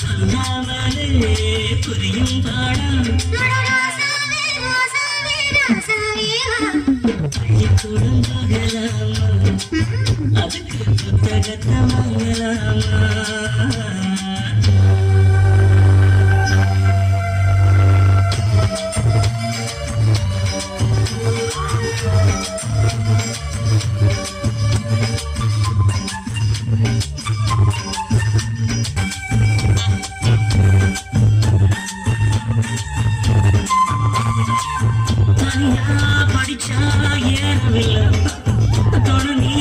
சொன்னாலே புரியும் பாடம் பள்ளிக்கூடம் போகலாமா அதுக்கு புத்தகத்தை வாங்கலாமா படிச்சா ஏறவில்லை. தொடர்ந்து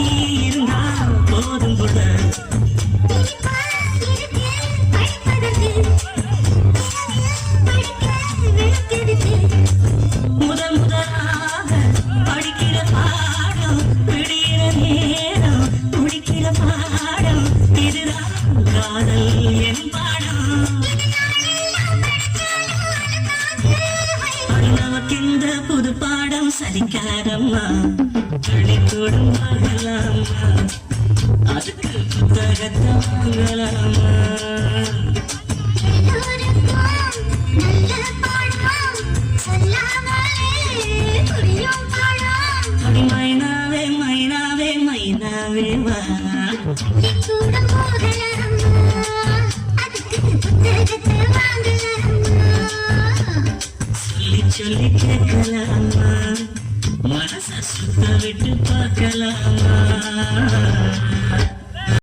அடிக்காதம்மா துணி கூடும் வாங்கலாமா அதுக்கு புத்தகத்தை வாங்கலாமா மைனாவே மைனாவே மைனாவே வா கூட பார்க்கலாமா மனச சுத்த விட்டு பார்க்கலாமா.